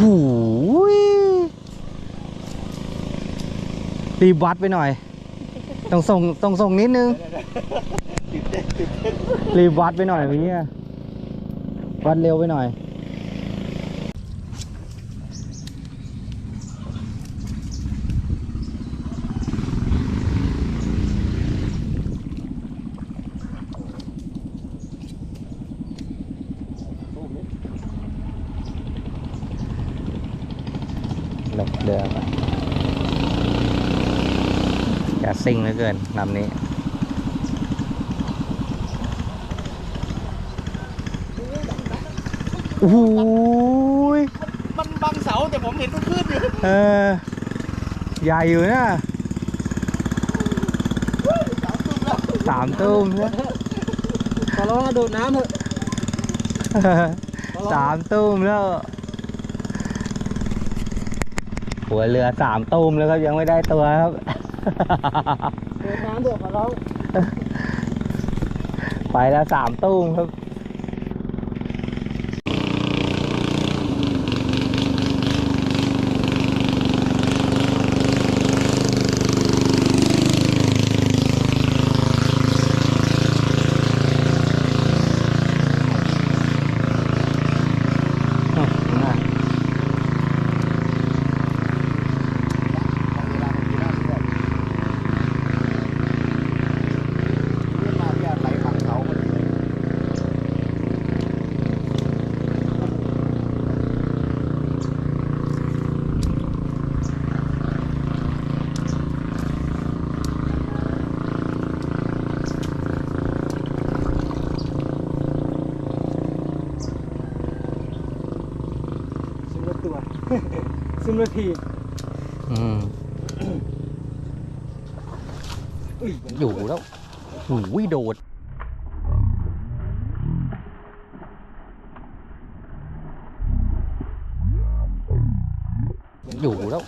หูรีบวัดไปหน่อย ต้องส่งต้องส่งนิดนึง รีบวัดไปหน่อยพี่นี่ยวัดเร็วไปหน่อย หลบเรือไปแกซิ่งเหลือเกินลำนี้โอ้โหยมันบังเสาแต่ผมเห็นมันขึ้นอยู่เออใหญ่อยู่นะสามตุ้มแล้วสามตุ้มนะขอร้องนะโดดน้ำเถอะสามตุ้มแล้ว หัวเรือสามตุ้มแล้วครับยังไม่ได้ตัวครับโดดน้ำเถอะขอร้องไปแล้วสามตุ้มครับ อ้าวข้างหน้า เวลาผมกินน้ำด้วยเรื่องมาที่ไหลฝั่งเขาพอดีเลย ซิม ซึมรถทีอืมอยู่แล้วหูยโดดอยู่แล้ว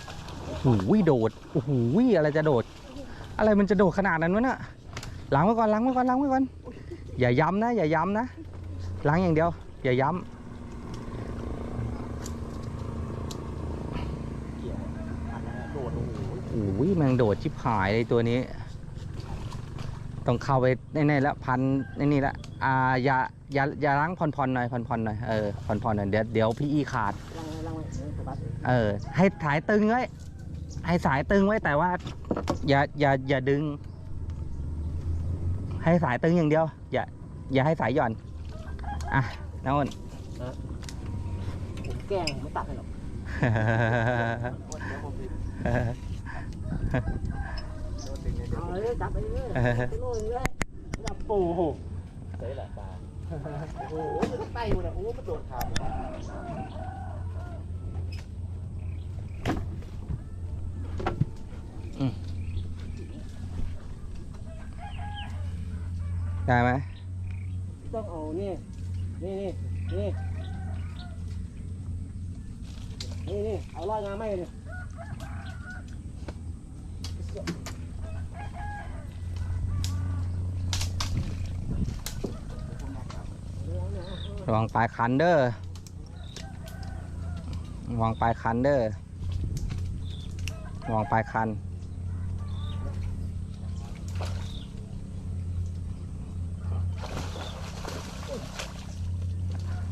หูยโดดโอ้โหอะไรจะโดด อะไรมันจะโดดขนาดนั้นวะน่ะล้างไว้ก่อนล้างไว้ก่อนล้างไว้ก่อน อย่าย้ำนะ อย่าย้ำนะล้างอย่างเดียว อย่าย้โดดโอ้โหำโอ้ยแมงโดดชิบหายเลยตัวนี้ ต้องเข้าไปในนี่แล้วพันในนี่ละอ่าอย่าอย่าอย่าล้างผ่อนๆหน่อยผ่อนๆหน่อยเออผ่อนๆหน่อยเดี๋ยวเดี๋ยวพี่อีขาดลังไว้ลังไว้เออสะบัดเออ ให้สายตึงไว้ให้สายตึงไว้แต่ว่า อย่าอย่าอย่าดึง ให้สายตึงอย่างเดียว อย่าอย่าให้สายหย่อน อะน้าอ้นผมแกล้งผมไม่ตัดให้หรอก เอาเลยจับไปเรื่อยไปโน่นเลยจับปูใส่หลับตาโอ้โหมันไต่หมดอะโอ้โหมันโดดขาดได้ไหมต้องเอานี่นี่นี่นี่นี่นี่เอาลอยงาไม่เนี่ย ระวังปลายคันเด้อระวังปลายคันเด้อระวังปลายคัน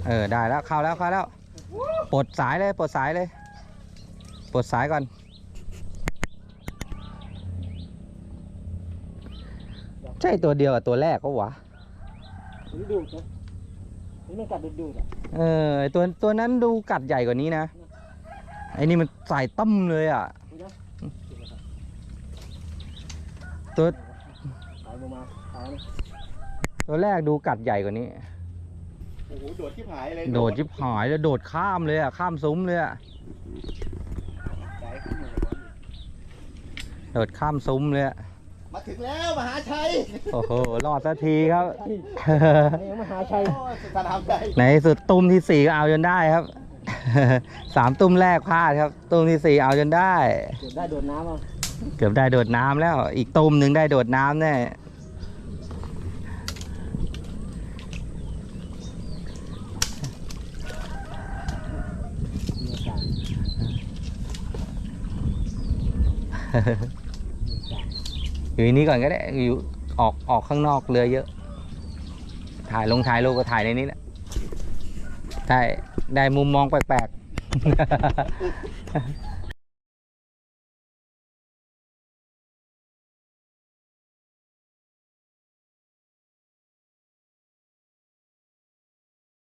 เออ ได้แล้ว เข้าแล้ว เข้าแล้ว ปลดสายเลย ปลดสายเลย ปลดสายก่อน ใช่ตัวเดียวกับตัวแรกก็วะนี่ดูดนะนี่มันกัดดูดดูดอะเออไอ้ตัวตัวนั้นดูกัดใหญ่กว่านี้นะไอ้นี่มันใส่ตั้มเลยอะ ดูนะตัวถ่ายลงมาถ่ายนี่ตัวแรกดูกัดใหญ่กว่านี้ โอ้โหโดดที่หายเลยโดดจิบหายแล้วโดดข้ามเลยอะข้ามซุ้มเลยอะสายขึ้นมาเลย โดดข้ามซุ้มเลยอะ มาถึงแล้วมหาชัยโอ้โหรอดสักทีครับ นี่มหาชัยโอ้ยสนามใหญ่ในที่สุดตุ้มที่สี่ก็เอาจนได้ครับ สามตุ้มแรกพลาดครับ ตุ้มที่สี่เอาจนได้เดี๋ยวได้โดดน้ำเอาเกือบได้โดดน้ำแล้ว อีกตุ้มหนึ่งได้โดดน้ำแน่มี อากาศอยู่นี้ก่อนก็ได้อยู่ออกออกข้างนอกเรือเยอะ ถ่ายลงถ่ายรูปก็ถ่ายในนี้แหละได้ได้มุมมองแปลกๆ